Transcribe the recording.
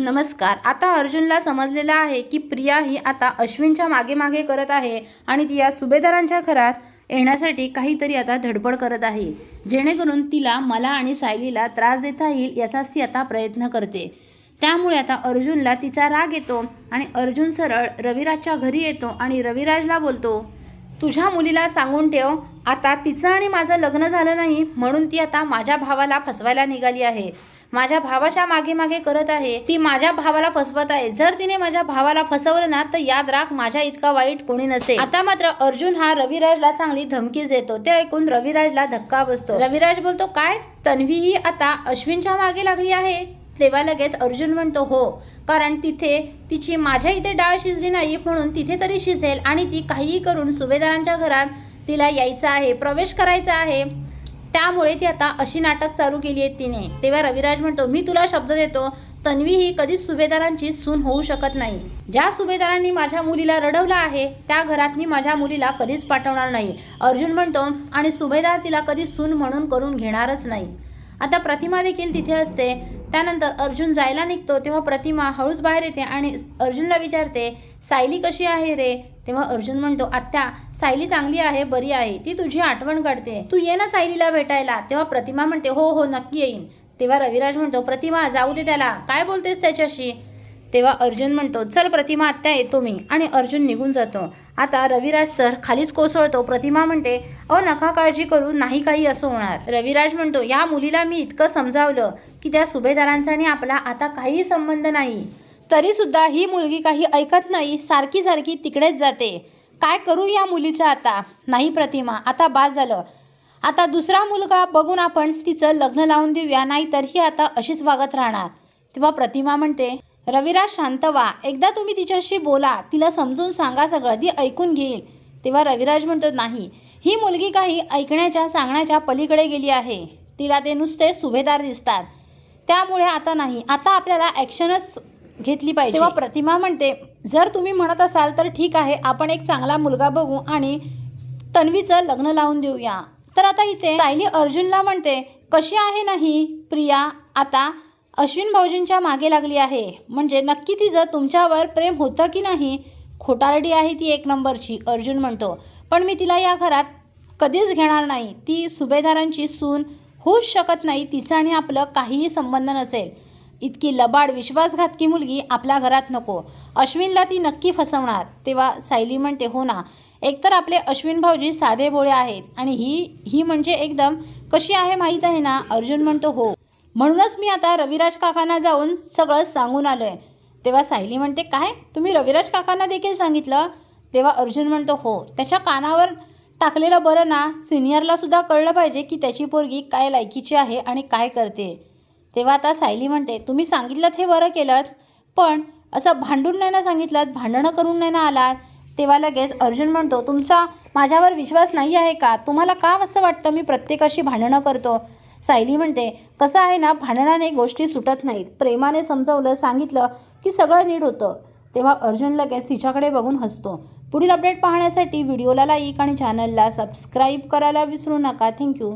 नमस्कार. आता अर्जुनला समजलेलं आहे की प्रिया ही आता अश्विनच्या मागे मागे करत आहे आणि ती या सुभेदारांच्या घरात येण्यासाठी काहीतरी आता धडपड करत आहे. जेणेकरून तिला मला आणि सायलीला त्रास देता येईल याचाच ती आता प्रयत्न करते. त्यामुळे आता अर्जुनला तिचा राग येतो आणि अर्जुन सरळ रविराजच्या घरी येतो आणि रविराजला बोलतो तुझ्या मुलीला सांगून ठेव आता तिचं आणि माझं लग्न झालं नाही म्हणून ती आता माझ्या भावाला फसवायला निघाली आहे. माझ्या भावाच्या मागे मागे करत आहे. ती माझ्या भावाला फसवत आहे. जर तिने माझ्या भावाला फसवलं ना तर याद राख माझ्या इतका वाईट कोणी नसेल. आता मात्र अर्जुन हा रविराजला चांगली धमकी देतो. ते ऐकून रविराजला धक्का बसतो. रविराज बोलतो काय? तन्वी ही आता अश्विनच्या मागे लागली आहे? तेव्हा लगेच अर्जुन म्हणतो हो. कारण तिथे तिची माझ्या इथे डाळ शिजली नाही म्हणून तिथे तरी शिजेल आणि ती काहीही करून सुभेदारांच्या घरात तिला यायचं आहे प्रवेश करायचा आहे. त्यामुळे ती आता अशी नाटक चालू केली आहेत तिने. तेव्हा रविराज म्हणतो मी तुला शब्द देतो तन्वी ही कधीच सुभेदारांची सून होऊ शकत नाही. ज्या सुभेदारांनी माझ्या मुलीला रडवलं आहे त्या घरात मी माझ्या मुलीला कधीच पाठवणार नाही. अर्जुन म्हणतो आणि सुभेदार तिला कधी सून म्हणून करून घेणारच नाही. आता प्रतिमा देखील तिथे असते. त्यानंतर अर्जुन जायला निघतो तेव्हा प्रतिमा हळूच बाहेर येते आणि अर्जुनला विचारते सायली कशी आहे रे? तेव्हा अर्जुन म्हणतो आत्या सायली चांगली आहे बरी आहे ती तुझी आठवण काढते. तू ये ना सायलीला भेटायला. तेव्हा प्रतिमा म्हणते हो हो नक्की येईन. तेव्हा रविराज म्हणतो प्रतिमा जाऊ दे त्याला. काय बोलतेस त्याच्याशी? तेव्हा अर्जुन म्हणतो चल प्रतिमा आत्या येतो मी. आणि अर्जुन निघून जातो. आता रविराज तर खालीच कोसळतो. प्रतिमा म्हणते अहो नका काळजी करू नाही काही असं होणार. रविराज म्हणतो या मुलीला मी इतकं समजावलं की त्या सुभेदारांचा आणि आपला आता काही संबंध नाही. तरीसुद्धा ही मुलगी काही ऐकत नाही सारखी सारखी तिकडेच जाते. काय करू या मुलीचं आता? नाही प्रतिमा आता बाद झालं. आता दुसरा मुलगा बघून आपण तिचं लग्न लावून देऊया नाहीतर ही आता अशीच वागत राहणार. तेव्हा प्रतिमा म्हणते रविराज शांत व्हा. एकदा तुम्ही तिच्याशी बोला तिला समजून सांगा सगळं ती ऐकून घेईल. तेव्हा रविराज म्हणतो नाही ही मुलगी काही ऐकण्याच्या सांगण्याच्या पलीकडे गेली आहे. तिला ते नुसते सुभेदार दिसतात. त्यामुळे आता नाही. आता आपल्याला ॲक्शनच घेतली पाहिजे. तेव्हा प्रतिमा म्हणते जर तुम्ही म्हणत असाल तर ठीक आहे आपण एक चांगला मुलगा बघू आणि तन्वीचं लग्न लावून देऊया. तर आता इथे सायली अर्जुनला म्हणते कशी आहे नाही प्रिया? आता अश्विन भाऊजींच्या मागे लागली आहे. म्हणजे नक्की तिचं तुमच्यावर प्रेम होतं की नाही? खोटारडी आहे ती एक नंबरची अर्जुन म्हणतो. पण मी तिला या घरात कधीच घेणार नाही. ती सुभेदारांची सून होऊच शकत नाही. तिचा आणि आपलं काहीही संबंध नसेल. इतकी लबाड विश्वासघातकी मुलगी आपल्या घरात नको. अश्विनला ती नक्की फसवणार तेव्हा सायली म्हणते हो ना. एकतर आपले अश्विन भाऊजी साधे भोळे आहेत आणि ही ही म्हणजे एकदम कशी आहे माहीत आहे ना? अर्जुन म्हणतो हो. म्हणूनच मी आता रविराज काकांना जाऊन सगळं सांगून आलो आहे तेव्हा सायली म्हणते काय? तुम्ही रविराज काकांना देखील सांगितलं? तेव्हा अर्जुन म्हणतो हो. त्याच्या कानावर टाकलेलं बरं ना. सिनियरला सुद्धा कळलं पाहिजे की त्याची पोरगी काय लायकीची आहे आणि काय करते. तेव्हा आता सायली म्हणते तुम्ही सांगितलं हे बरं केलं पण असं भांडून नाही ना सांगितलं भांडणं करून नाही ना आलात. तेव्हा लगेच अर्जुन म्हणतो तुमचा माझ्यावर विश्वास नाही आहे का? तुम्हाला का असं वाटतं मी प्रत्येकाशी भांडणं करतो? सायली म्हणते कसं आहे ना भांडणाने गोष्टी सुटत नाहीत. प्रेमाने समजवलं सांगितलं की सगळं नीट होतं. तेव्हा अर्जुन लगेच तिच्याकडे बघून हसतो. पुढील अपडेट पाहण्यासाठी व्हिडिओला लाईक आणि चॅनलला सबस्क्राईब करायला विसरू नका. थँक्यू.